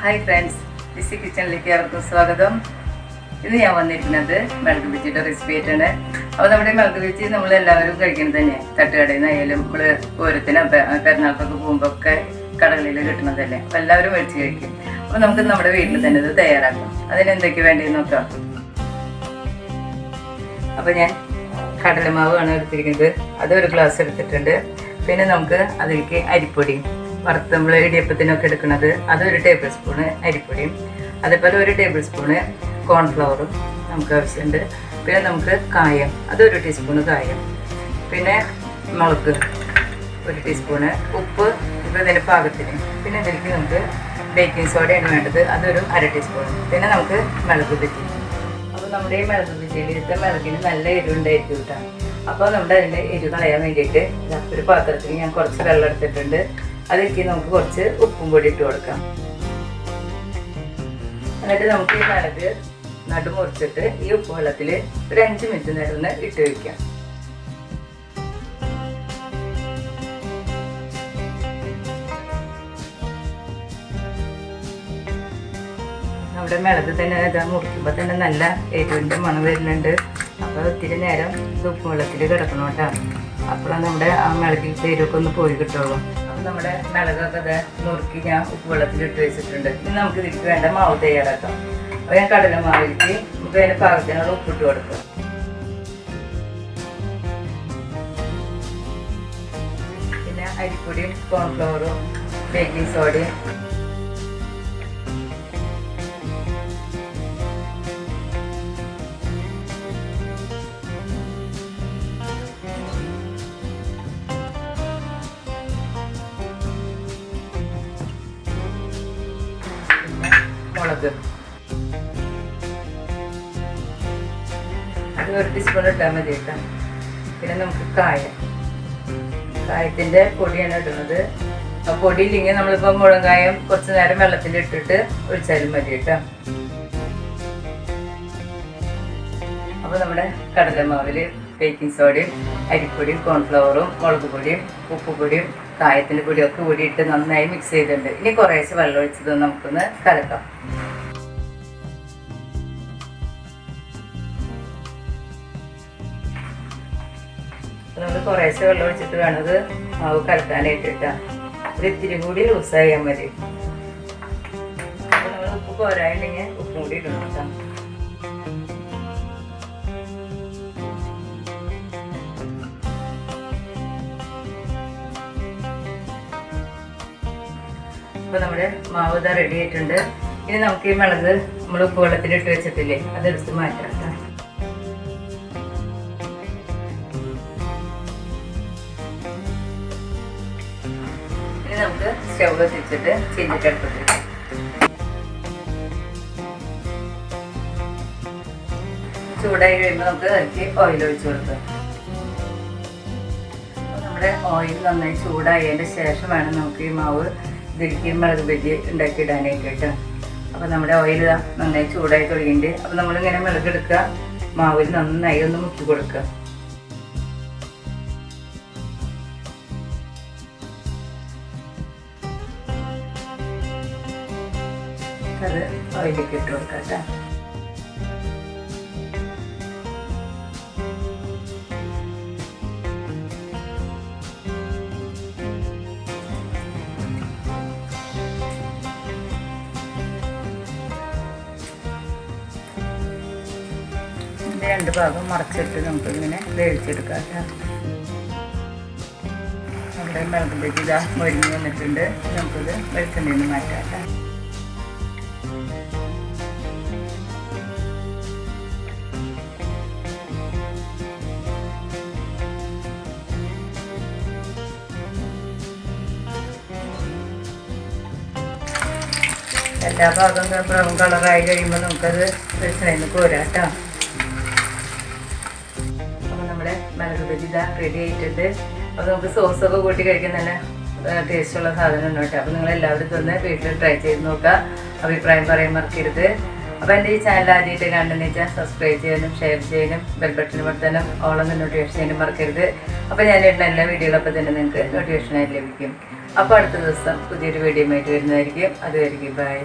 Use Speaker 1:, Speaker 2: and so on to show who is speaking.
Speaker 1: Hi friends Lissy കിച്ചണിലേക്ക് അവർക്കും സ്വാഗതം. ഇന്ന് ഞാൻ വന്നിരിക്കുന്നത് മെഴുക് ബിച്ചിയുടെ റെസിപ്പി ആയിട്ടാണ്. അപ്പോൾ നമ്മുടെ മെഴുക് ബിച്ചി നമ്മൾ എല്ലാവരും കഴിക്കുന്നത് തന്നെ തട്ടുകടയിൽ നിന്നായാലും നമ്മൾ ഓരോത്തിന് പെരുന്നാൾക്കൊക്കെ പോകുമ്പോൾ ഒക്കെ കടകളിൽ കിട്ടുന്നത് തന്നെ. അപ്പോൾ എല്ലാവരും മേടിച്ച് കഴിക്കും. അപ്പോൾ നമുക്ക് നമ്മുടെ വീട്ടിൽ തന്നെ ഇത് തയ്യാറാക്കാം. അതിന് എന്തൊക്കെ വേണ്ടതെന്ന് നോക്കാം. അപ്പോൾ ഞാൻ കടലമാവാണ് എടുത്തിരിക്കുന്നത്. അത് ഒരു ഗ്ലാസ് എടുത്തിട്ടുണ്ട്. പിന്നെ നമുക്ക് അതിലേക്ക് അരിപ്പൊടി വറുത്ത് നമ്മൾ ഇടിയപ്പത്തിനൊക്കെ എടുക്കുന്നത്. അത് ഒരു ടേബിൾ സ്പൂണ് അരിപ്പൊടിയും അതേപോലെ ഒരു ടേബിൾ സ്പൂണ് കോൺഫ്ലവറും നമുക്ക് ആവശ്യമുണ്ട്. പിന്നെ നമുക്ക് കായം അതൊരു ടീസ്പൂണ് കായം. പിന്നെ മുളക് ഒരു ടീസ്പൂണ് ഉപ്പ് ഇപ്പോൾ ഇതിന്റെ പാകത്തിന്. പിന്നെ ഇതിലേക്ക് നമുക്ക് ബേക്കിംഗ് സോഡയാണ് വേണ്ടത്. അതൊരു അര ടീസ്പൂൺ പിന്നെ നമുക്ക് മിളക് പറ്റി അപ്പോൾ നമ്മുടെ ഈ മുളക് ഇരുത്ത മിളകിന് നല്ല എരിവുണ്ടായിരിക്കും കേട്ടോ അപ്പോൾ നമ്മുടെ അതിന്റെ എരിവ് കളയാൻ വേണ്ടിയിട്ട് ഒരു പാത്രത്തിൽ ഞാൻ കുറച്ച് വെള്ളം എടുത്തിട്ടുണ്ട്. അതിലേക്ക് നമുക്ക് കുറച്ച് ഉപ്പും പൊടി ഇട്ട് കൊടുക്കാം. എന്നിട്ട് നമുക്ക് ഈ മുളക് നടുമുറിച്ചിട്ട് ഈ ഉപ്പ് വെള്ളത്തിൽ ഒരു അഞ്ച് മിനിറ്റ് നേരം ഇട്ട് വയ്ക്കാം നമ്മുടെ മിളക് തന്നെ ഇതാ മുറിക്കുമ്പോൾ തന്നെ നല്ല ഏറ്റവും മണം വരുന്നുണ്ട്. അപ്പോൾ ഒത്തിരി നേരം ഉപ്പ് വെള്ളത്തിൽ കിടക്കണോട്ടാ അപ്പോഴാണ് നമ്മുടെ ആ മിളകിൽ പേരൊക്കെ ഒന്ന് പോയി കിട്ടുള്ളൂ. നമ്മുടെ മിളകൊക്കെ നുറുക്കി ഞാൻ ഉപ്പ് വെള്ളത്തിൽ ഇട്ട് വെച്ചിട്ടുണ്ട്. ഇനി നമുക്ക് ഇതിലേക്ക് വേണ്ട മാവ് തയ്യാറാക്കാം. അപ്പോൾ ഞാൻ കടല മാവിലേക്ക് നമുക്ക് അതിന്റെ പാകത്തിനുള്ള ഉപ്പിട്ട് കൊടുക്കാം. പിന്നെ അരിപ്പൊടിയും കോൺഫ്ലവറും ബേക്കിംഗ് സോഡയും മുളക് അത് ഒരു ടീസ്പൂൺ ഇട്ടാൽ മതി കേട്ടോ. പിന്നെ നമുക്ക് കായം. കായത്തിന്റെ പൊടിയാണ് ഇടുന്നത്. ആ പൊടി ഇല്ലെങ്കിൽ നമ്മളിപ്പോൾ മുളങ്കായം കുറച്ച് നേരം വെള്ളത്തിൽ ഇട്ടിട്ട് ഒഴിച്ചാലും മതി കേട്ടോ. അപ്പോൾ നമ്മുടെ കടലമാവിൽ ബേക്കിംഗ് സോഡയും അരിപ്പൊടിയും കോൺഫ്ലവറും മുളക് പൊടിയും ഉപ്പുപൊടിയും കായത്തിന്റെ പൊടിയും കൂടി ഇട്ട് നന്നായി മിക്സ് ചെയ്തിട്ടുണ്ട്. ഇനി കുറേശ്ശെ വെള്ളം ഒഴിച്ചത് നമുക്കൊന്ന് കലക്കാം. നമ്മൾ കുറേശ്ശെ വെള്ളം ഒഴിച്ചിട്ട് വേണം ഇത് മാവ് കലക്കാനായിട്ട് ഇട്ടാ. ഒരു ഇത്തിരി കൂടി ലൂസായാൽ മതി. അപ്പോൾ നമ്മൾ ഉപ്പ് കൂടി ഇടണം കേട്ടോ. നമ്മുടെ മാവ് ഇതാ റെഡി ആയിട്ടുണ്ട്. ഇനി നമുക്ക് ഈ മുളക് നമ്മൾ ഉപ്പ് വെള്ളത്തിൽ ഇട്ട് വെച്ചിട്ടില്ലേ അതെടുത്ത് മാറ്റാം ഇനി നമുക്ക് സ്റ്റൗ കത്തിച്ചിട്ട് ചീഞ്ചിട്ടെടുത്തിട്ട് ചൂടായി കഴിയുമ്പോൾ നമുക്ക് അതിലേക്ക് ഓയിൽ ഒഴിച്ച് കൊടുക്കാം. നമ്മുടെ ഓയിൽ നന്നായി ചൂടായതിന്റെ ശേഷം വേണം നമുക്ക് ഈ മാവ് ഇതിലേക്ക് മുളക് ബജി ഉണ്ടാക്കി ഇടാനായിട്ട് കേട്ടോ. അപ്പോൾ നമ്മുടെ ഓയിൽ നന്നായി ചൂടായി തുടങ്ങിയിട്ട് അപ്പോൾ നമ്മളിങ്ങനെ മുളക് എടുക്കുക. മാവിൽ നന്നായി ഒന്ന് മുക്കി കൊടുക്കുക. അത് ഓയിലേക്ക് ഇട്ട് കൊടുക്കാം കേട്ടോ രണ്ട് ഭാഗം മറച്ചിട്ട് നമുക്ക് ഇങ്ങനെ വേവിച്ചെടുക്കാം കേട്ടോ നമ്മുടെ മുളകുമ്പോഴേക്ക് ഇതാ വന്നിട്ടുണ്ട്. നമുക്കിത് വെളിച്ചെണ്ണയിൽ നിന്ന് മാറ്റാം കേട്ടോ എല്ലാ ഭാഗം ബ്രൗൺ കളറായി കഴിയുമ്പോൾ നമുക്കത് പ്രശ്നം പോരാ കേട്ടോ അപ്പോൾ നമ്മുടെ മലകുപതി ഇതാ റെഡി ആയിട്ടുണ്ട്. അപ്പോൾ നമുക്ക് സോസൊക്കെ കൂട്ടി കഴിക്കുന്ന നല്ല ടേസ്റ്റുള്ള സാധനമാണ് കേട്ടോ അപ്പോൾ നിങ്ങൾ എല്ലാവരും തന്നെ വീട്ടിൽ ട്രൈ ചെയ്ത് നോക്കുക അഭിപ്രായം പറയാൻ മറക്കരുത്. അപ്പോൾ എന്റെ ഈ ചാനൽ ആദ്യമായിട്ട് കണ്ടെന്ന് സബ്സ്ക്രൈബ് ചെയ്യാനും ഷെയർ ചെയ്യാനും ബെൽബട്ടൺ പഠിത്തനും ഓളം നോട്ടിഫിക്കേഷൻ ചെയ്യാനും മറക്കരുത്. അപ്പോൾ ഞാൻ ഇടുന്ന എല്ലാ വീഡിയോകളപ്പോൾ തന്നെ നിങ്ങൾക്ക് നോട്ടിഫിക്കേഷനായി ലഭിക്കും. അപ്പോൾ അടുത്ത ദിവസം പുതിയൊരു വീഡിയോ ആയിട്ട് വരുന്നതായിരിക്കും. അതുവരെയും ബൈ